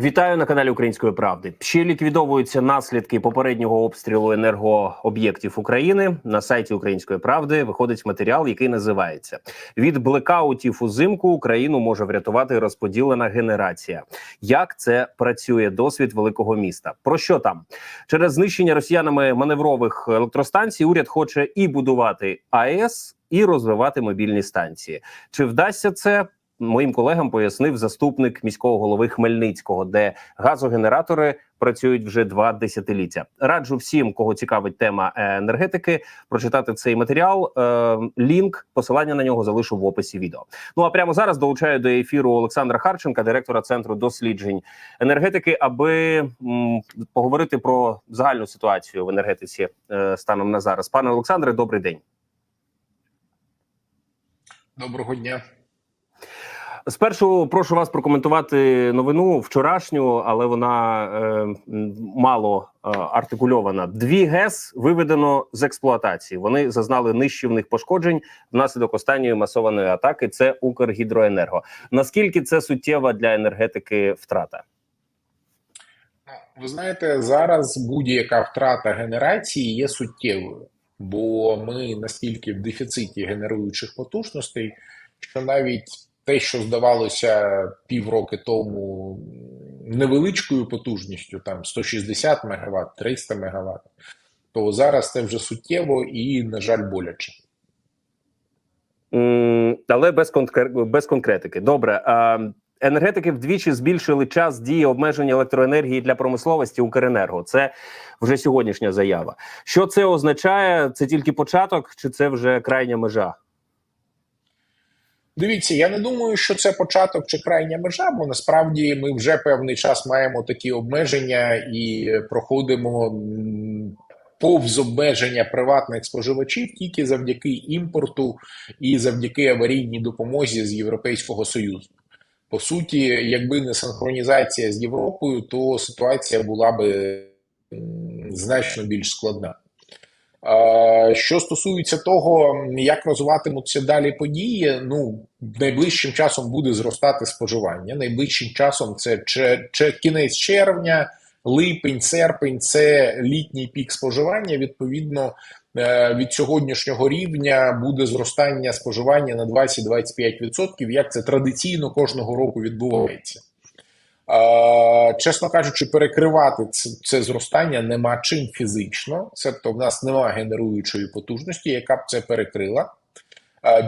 Вітаю на каналі Української правди. Ще ліквідовуються наслідки попереднього обстрілу енергооб'єктів України. На сайті Української правди виходить матеріал, який називається Від блекаутів узимку Україну може врятувати розподілена генерація. Як це працює? Досвід великого міста. Про що там через знищення росіянами маневрових електростанцій? Уряд хоче і будувати АЕС, і розвивати мобільні станції. Чи вдасться це? Моїм колегам пояснив заступник міського голови Хмельницького, де газогенератори працюють вже два десятиліття. Раджу всім, кого цікавить тема енергетики, прочитати цей матеріал. Е, лінк посилання на нього залишу в описі відео. Ну а прямо зараз долучаю до ефіру Олександра Харченка, директора центру досліджень енергетики, аби поговорити про загальну ситуацію в енергетиці е, станом на зараз. Пане Олександре, добрий день. Доброго дня. Спершу прошу вас прокоментувати новину вчорашню, але вона е, мало е, артикульована. Дві ГЕС виведено з експлуатації. Вони зазнали нищівних пошкоджень внаслідок останньої масованої атаки. Це Укргідроенерго. Наскільки це суттєва для енергетики втрата? Ви знаєте, зараз будь-яка втрата генерації є суттєвою, бо ми настільки в дефіциті генеруючих потужностей, що навіть те, що здавалося півроки тому невеличкою потужністю, там 160 МВт, 300 МВт, то зараз це вже суттєво і, на жаль, боляче. Але без, конкре... без конкретики. Добре. А... Енергетики вдвічі збільшили час дії обмеження електроенергії для промисловості Укренерго. Це вже сьогоднішня заява. Що це означає? Це тільки початок, чи це вже крайня межа? Дивіться, я не думаю, що це початок чи крайня межа, бо насправді ми вже певний час маємо такі обмеження і проходимо повз обмеження приватних споживачів тільки завдяки імпорту і завдяки аварійній допомозі з Європейського Союзу. По суті, якби не синхронізація з Європою, то ситуація була би значно більш складна. Що стосується того, як розвиватимуться далі події, ну найближчим часом буде зростати споживання. Найближчим часом це че, че, кінець червня, липень, серпень це літній пік споживання. Відповідно, від сьогоднішнього рівня буде зростання споживання на 20-25%, як це традиційно кожного року відбувається. Чесно кажучи, перекривати це, це зростання нема чим фізично, тобто в нас немає генеруючої потужності, яка б це перекрила.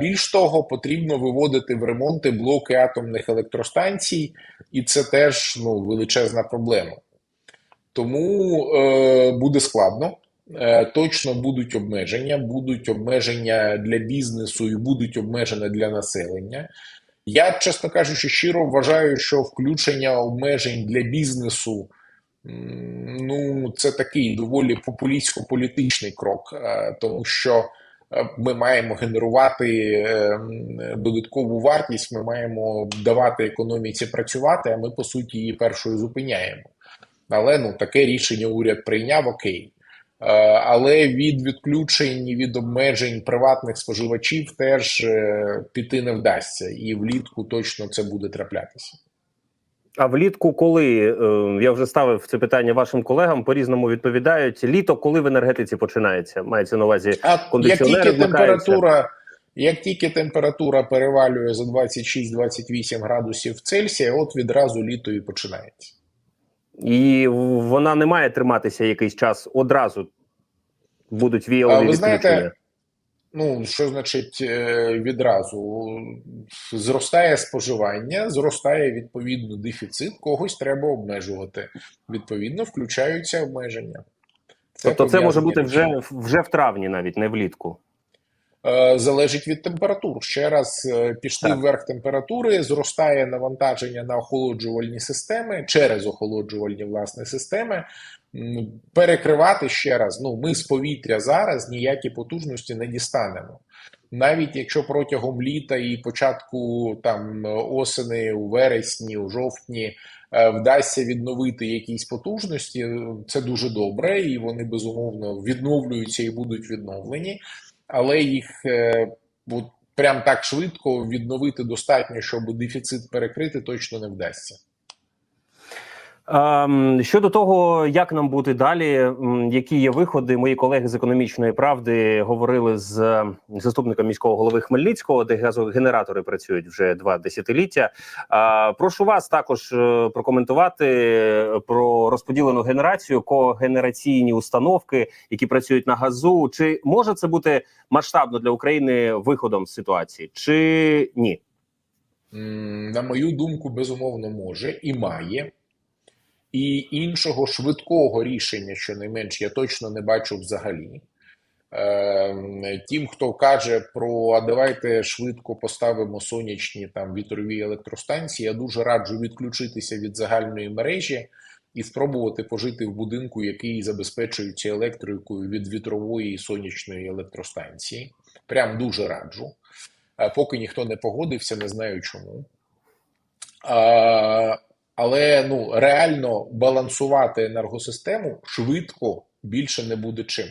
Більш того, потрібно виводити в ремонти блоки атомних електростанцій, і це теж ну, величезна проблема. Тому е, буде складно. Е, точно будуть обмеження, будуть обмеження для бізнесу і будуть обмеження для населення. Я, чесно кажучи, щиро вважаю, що включення обмежень для бізнесу ну, це такий доволі популістсько-політичний крок, тому що ми маємо генерувати додаткову вартість, ми маємо давати економіці працювати, а ми, по суті, її першою зупиняємо. Але ну, таке рішення уряд прийняв окей. Але від відключень, від обмежень приватних споживачів теж піти не вдасться, і влітку точно це буде траплятися. А влітку, коли я вже ставив це питання вашим колегам, по різному відповідають літо, коли в енергетиці починається, мається на увазі а як тільки температура, як тільки температура перевалює за 26-28 градусів Цельсія, от відразу літо і починається. І вона не має триматися якийсь час одразу будуть віялові Ви знаєте, ну що значить відразу? Зростає споживання, зростає відповідно дефіцит, когось треба обмежувати. Відповідно, включаються обмеження. Це тобто це може бути вже, вже в травні, навіть не влітку. Залежить від температур. Ще раз пішли так. вверх температури, зростає навантаження на охолоджувальні системи через охолоджувальні власне системи. Перекривати ще раз. Ну, ми з повітря зараз ніякі потужності не дістанемо. Навіть якщо протягом літа і початку там осени, у вересні, у жовтні вдасться відновити якісь потужності, це дуже добре, і вони безумовно відновлюються і будуть відновлені але їх е, прям так швидко відновити достатньо, щоб дефіцит перекрити, точно не вдасться. Ем, щодо того, як нам бути далі, які є виходи, мої колеги з економічної правди говорили з заступником міського голови Хмельницького, де газогенератори працюють вже два десятиліття. Е, прошу вас також е, прокоментувати е, про розподілену генерацію, когенераційні установки, які працюють на газу. Чи може це бути масштабно для України виходом з ситуації, чи ні? На мою думку, безумовно, може і має. І іншого швидкого рішення, щонайменш, я точно не бачу взагалі. Е, Тим, хто каже про а давайте швидко поставимо сонячні там вітрові електростанції, я дуже раджу відключитися від загальної мережі і спробувати пожити в будинку, який забезпечується електрикою від вітрової і сонячної електростанції. Прям дуже раджу. Е, Поки ніхто не погодився, не знаю чому. Але ну реально балансувати енергосистему швидко більше не буде чим.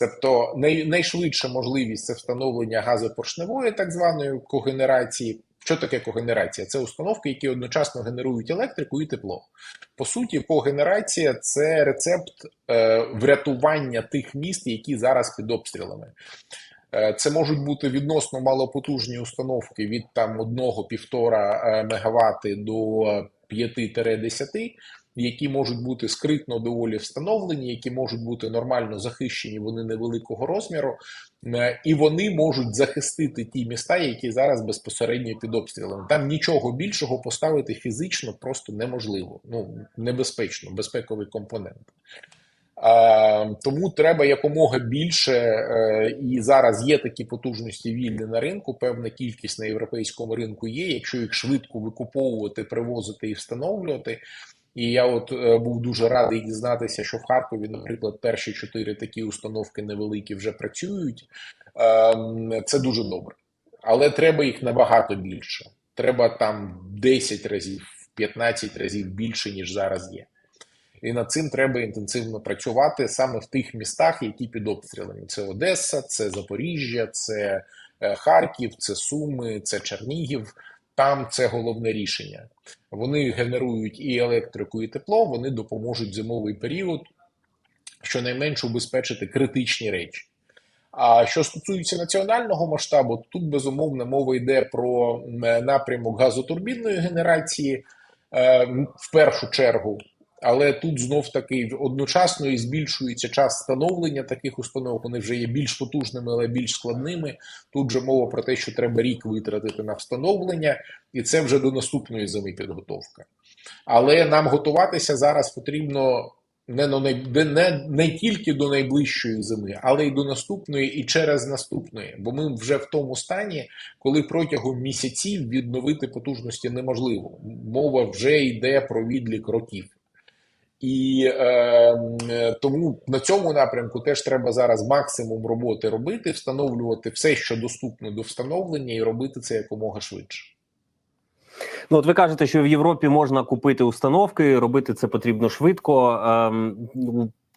Тобто най, найшвидша можливість це встановлення газопоршневої так званої когенерації. Що таке когенерація? Це установки, які одночасно генерують електрику і тепло. По суті, когенерація це рецепт е, врятування тих міст, які зараз під обстрілами. Е, Це можуть бути відносно малопотужні установки від там 1-1,5 МВт до 5-10, які можуть бути скритно доволі встановлені, які можуть бути нормально захищені, вони невеликого розміру, е, і вони можуть захистити ті міста, які зараз безпосередньо під обстрілами. Там нічого більшого поставити фізично просто неможливо. Ну небезпечно, безпековий компонент. Тому треба якомога більше, е, і зараз є такі потужності вільні на ринку. Певна кількість на європейському ринку є. Якщо їх швидко викуповувати, привозити і встановлювати. І я от е, був дуже радий дізнатися, що в Харкові, наприклад, перші чотири такі установки невеликі вже працюють. Ем, Це дуже добре, але треба їх набагато більше. Треба там 10 разів, 15 разів більше ніж зараз є. І над цим треба інтенсивно працювати саме в тих містах, які під обстрілами. Це Одеса, це Запоріжжя, це е, Харків, це Суми, це Чернігів. Там це головне рішення. Вони генерують і електрику, і тепло. Вони допоможуть зимовий період щонайменше убезпечити критичні речі. А що стосується національного масштабу, тут безумовно мова йде про напрямок газотурбінної генерації е, в першу чергу. Але тут знов таки одночасно і збільшується час встановлення таких установок. Вони вже є більш потужними, але більш складними. Тут же мова про те, що треба рік витратити на встановлення, і це вже до наступної зими підготовка. Але нам готуватися зараз потрібно не, на най... не, не тільки до найближчої зими, але й до наступної, і через наступної. Бо ми вже в тому стані, коли протягом місяців відновити потужності неможливо. Мова вже йде про відлік років. І е, тому на цьому напрямку теж треба зараз максимум роботи робити, встановлювати все, що доступно до встановлення, і робити це якомога швидше. Ну, от ви кажете, що в Європі можна купити установки, робити це потрібно швидко. Ем,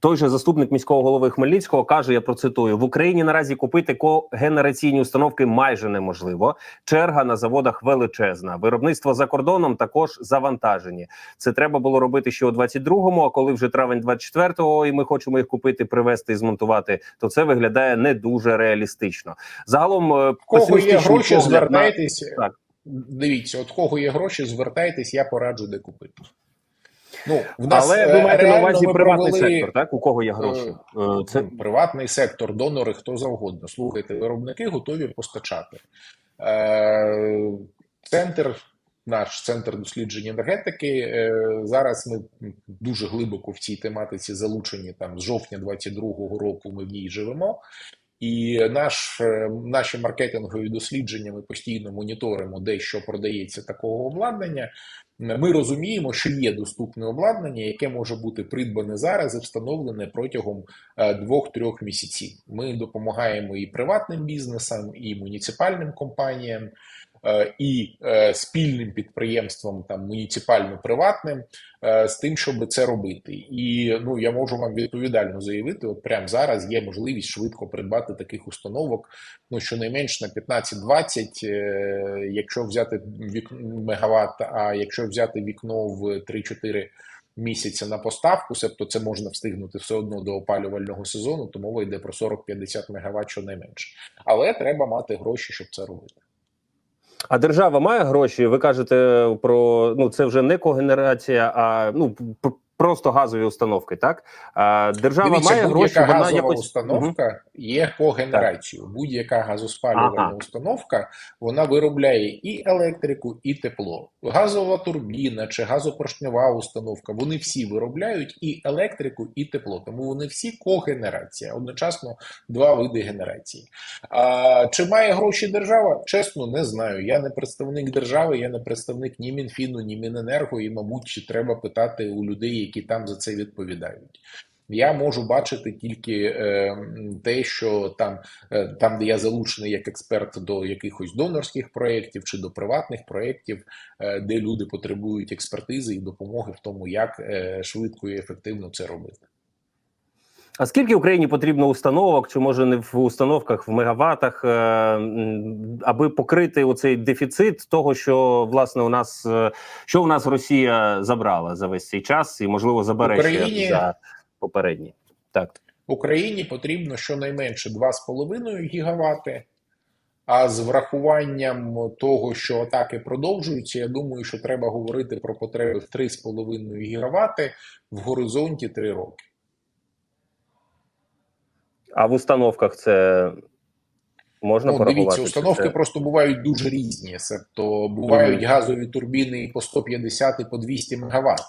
той же заступник міського голови Хмельницького каже: я процитую: в Україні наразі купити когенераційні установки майже неможливо. Черга на заводах величезна. Виробництво за кордоном також завантажені. Це треба було робити ще у 22-му, А коли вже травень 24-го, і ми хочемо їх купити, привезти і змонтувати, то це виглядає не дуже реалістично. Загалом, е, кого є гроші, на- Так. Дивіться, от кого є гроші, звертайтесь, я пораджу, де купити. Ну, в нас, Але е, ви маєте на увазі приватний провели, сектор, так? У кого є гроші? Е, Це приватний сектор, донори, хто завгодно. Слухайте, виробники готові постачати. Е, Центр, наш центр досліджень енергетики. е, Зараз ми дуже глибоко в цій тематиці залучені. Там з жовтня 22-го року ми в ній живемо. І наш, е, наші маркетингові дослідження ми постійно моніторимо, де що продається такого обладнання. Ми розуміємо, що є доступне обладнання, яке може бути придбане зараз і встановлене протягом е, двох-трьох місяців. Ми допомагаємо і приватним бізнесам, і муніципальним компаніям, е, і е, спільним підприємствам, там муніципально-приватним, е, з тим, щоб це робити. І ну я можу вам відповідально заявити: от прямо зараз є можливість швидко придбати таких установок. Ну щонайменш на 15-20, е, якщо взяти вік мегаватт, а якщо взяти вікно в 3-4 місяця на поставку, себто це можна встигнути все одно до опалювального сезону, то мова йде про 40-50 МВт щонайменше. Але треба мати гроші, щоб це робити. А держава має гроші? Ви кажете про ну це вже не когенерація, а ну просто газові установки. Так держава Дивіться, має гроші. Вона газова якось установка є когенерацією. Будь-яка газоспалювальна Ага. установка вона виробляє і електрику, і тепло. Газова турбіна чи газопоршньова установка. Вони всі виробляють і електрику, і тепло. Тому вони всі когенерація. Одночасно два види генерації. А, чи має гроші держава? Чесно, не знаю. Я не представник держави, я не представник ні Мінфіну, ні Міненерго, і, мабуть, треба питати у людей, які там за це відповідають. Я можу бачити тільки е, те, що там, е, там, де я залучений як експерт до якихось донорських проєктів чи до приватних проєктів, е, де люди потребують експертизи і допомоги в тому, як е, швидко і ефективно це робити. А скільки Україні потрібно установок, чи може не в установках, в мегаватах, е, аби покрити оцей дефіцит того, що власне у нас е, що у нас Росія забрала за весь цей час, і можливо забере Україні- ще за попередні? Так. Україні потрібно щонайменше 2,5 гігавати. А з врахуванням того, що атаки продовжуються, я думаю, що треба говорити про потреби в 3,5 гігавати в горизонті 3 роки. А в установках це можна Ну, порахувати? дивіться, установки це- просто бувають дуже різні. Тобто бувають Мгм. газові турбіни по 150 і по 200 МВт.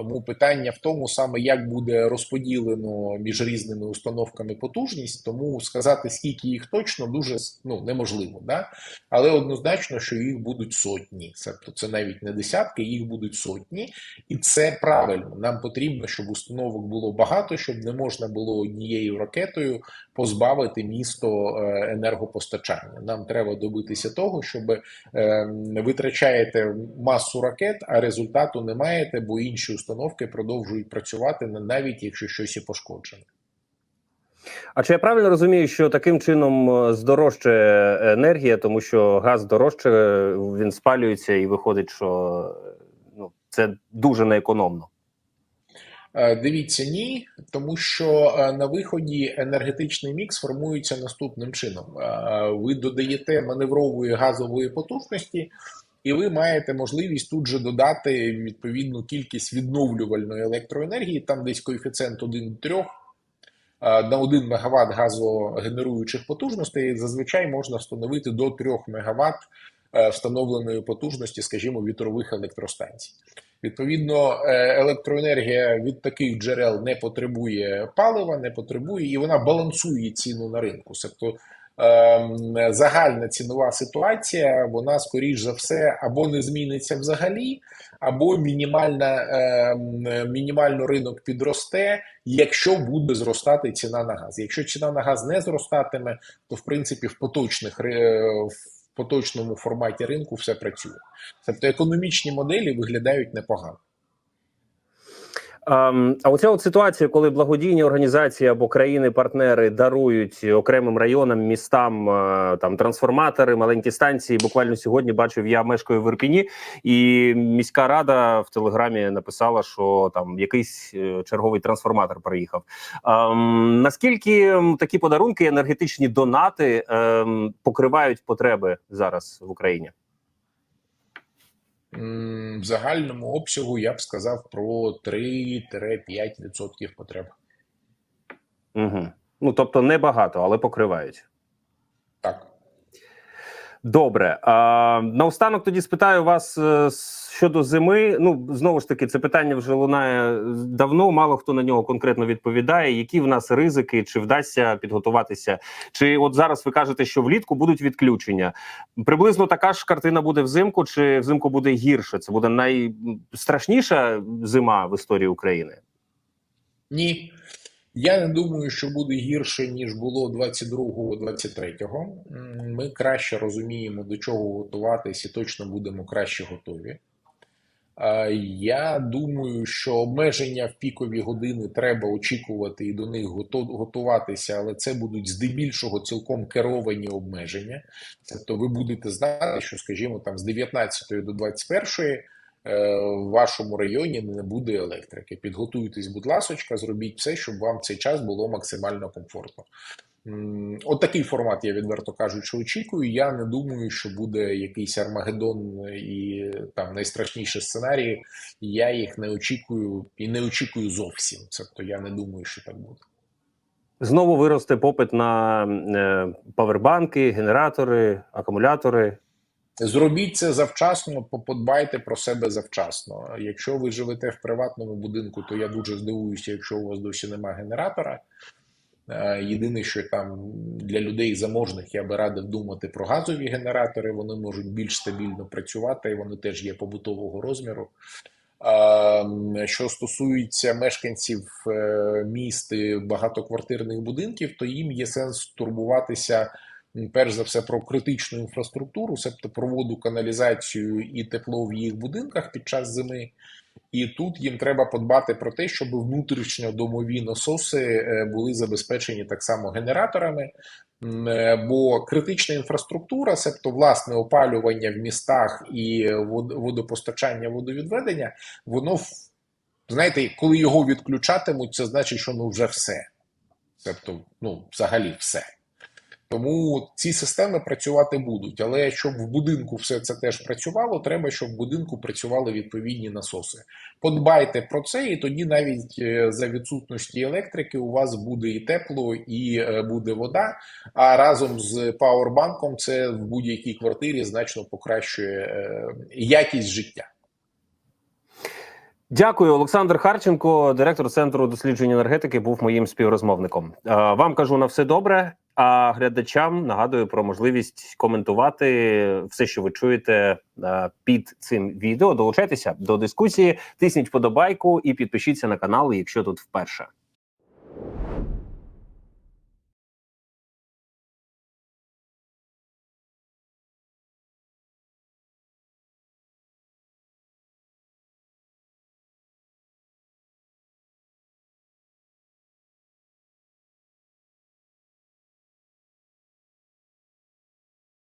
Тому питання в тому саме, як буде розподілено між різними установками потужність. Тому сказати, скільки їх точно, дуже ну, неможливо. Да? Але однозначно, що їх будуть сотні. Тобто це навіть не десятки, їх будуть сотні. І це правильно. Нам потрібно, щоб установок було багато, щоб не можна було однією ракетою позбавити місто е, енергопостачання. Нам треба добитися того, щоб е, витрачаєте масу ракет, а результату не маєте, бо інші установки продовжують працювати навіть якщо щось і пошкоджене. А чи я правильно розумію, що таким чином е, здорожчає енергія, тому що газ дорожче, е, він спалюється і виходить, що е, ну це дуже неекономно. Дивіться, ні, тому що на виході енергетичний мікс формується наступним чином: ви додаєте маневрової газової потужності, і ви маєте можливість тут же додати відповідну кількість відновлювальної електроенергії, там десь коефіцієнт 1 до 3. Е, На 1 МВт газогенеруючих потужностей зазвичай можна встановити до 3 МВт е, встановленої потужності, скажімо, вітрових електростанцій. Відповідно, е, електроенергія від таких джерел не потребує палива, не потребує, і вона балансує ціну на ринку. Тобто загальна цінова ситуація, вона скоріш за все або не зміниться взагалі, або мінімальна, ем, мінімально ринок підросте, якщо буде зростати ціна на газ. Якщо ціна на газ не зростатиме, то в принципі в поточних в поточному форматі ринку все працює. Тобто економічні моделі виглядають непогано. Ем, А оця от ситуація, коли благодійні організації або країни-партнери дарують окремим районам, містам е, там трансформатори, маленькі станції. Буквально сьогодні бачив, я мешкаю в Ірпіні, і міська рада в телеграмі написала, що там якийсь е, черговий трансформатор приїхав. Ем, Наскільки такі подарунки, енергетичні донати ем, покривають потреби зараз в Україні? В загальному обсягу я б сказав про 3-5% потреб. Угу. Ну тобто небагато, але покривають. Так. Добре. А, наостанок тоді спитаю вас е, щодо зими. Ну знову ж таки, це питання вже лунає давно. Мало хто на нього конкретно відповідає. Які в нас ризики, чи вдасться підготуватися? Чи от зараз ви кажете, що влітку будуть відключення? Приблизно така ж картина буде взимку, чи взимку буде гірше? Це буде найстрашніша зима в історії України. Ні. Я не думаю, що буде гірше, ніж було 22-23. М, Ми краще розуміємо, до чого готуватись, і точно будемо краще готові. Я думаю, що обмеження в пікові години треба очікувати і до них готуватися, але це будуть здебільшого цілком керовані обмеження. Тобто ви будете знати, що, скажімо, там з 19 до 21 е, в вашому районі не буде електрики. Підготуйтесь, будь ласочка, зробіть все, щоб вам цей час було максимально комфортно. От такий формат я відверто кажучи очікую. Я не думаю, що буде якийсь Армагеддон і там найстрашніші сценарії. Я їх не очікую і не очікую зовсім. Тобто я не думаю, що так буде. Знову виросте попит на е, павербанки, генератори, акумулятори. Зробіть це завчасно, подбайте про себе завчасно. Якщо ви живете в приватному будинку, то я дуже здивуюся, якщо у вас досі немає генератора. Е, Єдине, що там для людей заможних я би радив думати про газові генератори. Вони можуть більш стабільно працювати, і вони теж є побутового розміру. Е, Що стосується мешканців е, міст багатоквартирних будинків, то їм є сенс турбуватися перш за все про критичну інфраструктуру, себто про воду, каналізацію і тепло в їх будинках під час зими. І тут їм треба подбати про те, щоб внутрішньодомові насоси е, були забезпечені так само генераторами. Е, Бо критична інфраструктура, себто власне опалювання в містах і вод- водопостачання, водовідведення, воно знаєте, коли його відключатимуть, це значить, що ну вже все. Тобто, ну, взагалі все. Тому ці системи працювати будуть. Але щоб в будинку все це теж працювало, треба, щоб в будинку працювали відповідні насоси. Подбайте про це, і тоді навіть е, за відсутності електрики у вас буде і тепло, і е, буде вода. А разом з пауербанком це в будь-якій квартирі значно покращує е, якість життя. Дякую, Олександр Харченко, директор центру досліджень енергетики, був моїм співрозмовником. Вам кажу на все добре. А глядачам нагадую про можливість коментувати все, що ви чуєте е, під цим відео. Долучайтеся до дискусії, тисніть вподобайку і підпишіться на канал, якщо тут вперше.